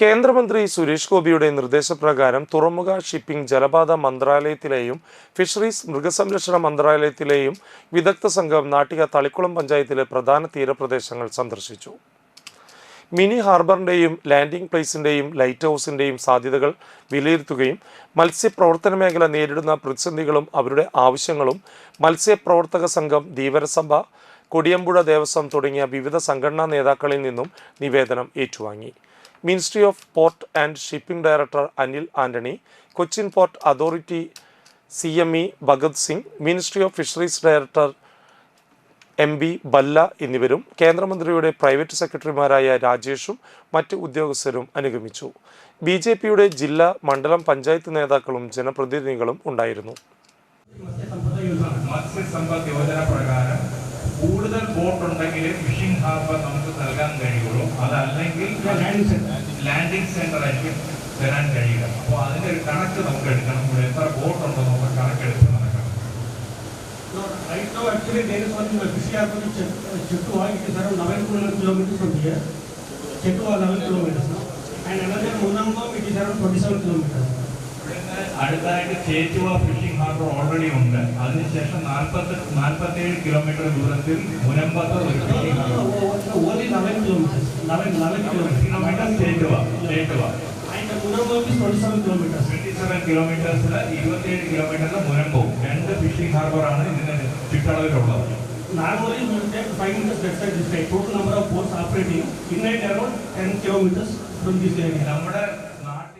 കേന്ദ്രമന്ത്രി സുരേഷ് ഗോപിയുടെ നിർദ്ദേശപ്രകാരം തുറമുഖ ഷിപ്പിംഗ് ജലപാത മന്ത്രാലയത്തിലെയും ഫിഷറീസ് മൃഗസംരക്ഷണ മന്ത്രാലയത്തിലെയും വിദഗ്ധ സംഘം നാട്ടിക തളിക്കുളം പഞ്ചായത്തിലെ പ്രധാന തീരപ്രദേശങ്ങൾ സന്ദർശിച്ചു. മിനി ഹാർബറിന്റെയും ലാൻഡിംഗ് പ്ലേസിന്റെയും ലൈറ്റ് ഹൗസിന്റെയും സാധ്യതകൾ വിലയിരുത്തുകയും മത്സ്യപ്രവർത്തന മേഖല നേരിടുന്ന പ്രതിസന്ധികളും അവരുടെ ആവശ്യങ്ങളും മത്സ്യപ്രവർത്തക സംഘം ധീവരസഭ കൊടിയമ്പുഴ ദേവസ്വം തുടങ്ങിയ വിവിധ സംഘടനാ നേതാക്കളിൽ നിന്നും നിവേദനം ഏറ്റുവാങ്ങി. Ministry of port and shipping director Anil Antony Cochin port authority C M E Bhagat Singh ministry of fisheries director M B Balla എന്നിവരും കേന്ദ്രമന്ത്രിയുടെ പ്രൈവറ്റ് സെക്രട്ടറിമാരായ രാജേഷും മറ്റ് ഉദ്യോഗസ്ഥരും അനുഗമിച്ചു. ബി ജെ പിയുടെ ജില്ലാ മണ്ഡലം പഞ്ചായത്ത് നേതാക്കളും ജനപ്രതിനിധികളും ഉണ്ടായിരുന്നു. കൂടുതൽ ബോട്ടുണ്ടെങ്കിൽ ഫിഷിംഗ് ഹാർബർ നമുക്ക് നൽകാൻ കഴിയുള്ളൂ. അതല്ലെങ്കിൽ ലാൻഡിംഗ് സെന്റർ ആയിരിക്കും തരാൻ കഴിയുക അപ്പോൾ അതിന്റെ ഒരു കണക്ക് നമുക്ക് എടുക്കണം ഇവിടെ എത്ര ബോട്ട് ഉണ്ടോ നമുക്ക് കണക്കെടുത്ത് നടക്കണം No, right now actually there is one uh, fishing harbor in Chet- uh, Chettua, it is around eleven kilometers from here. Chettua eleven kilometers now. And another Munangam, it is around twenty-seven kilometers. ഇവിടുന്ന് അടുത്തായിട്ട് Chettuva phishing harbour already ഉണ്ട് അതിനുശേഷം നാൽപ്പത്തി നാൽപ്പത്തേഴ് kilometre ദൂരത്തിൽ മുനമ്പത്ത് ഒരു fishing harbour Eleven, eleven kilometre കിലോമീറ്റേഴ്സിൽ ഇരുപത്തിയേഴ് കിലോമീറ്ററിൽ മുനമ്പവും രണ്ട് ഫിഷിംഗ് ഹാർബറാണ് ഇതിന് ചുറ്റളവിലുള്ളത്. നമ്മുടെ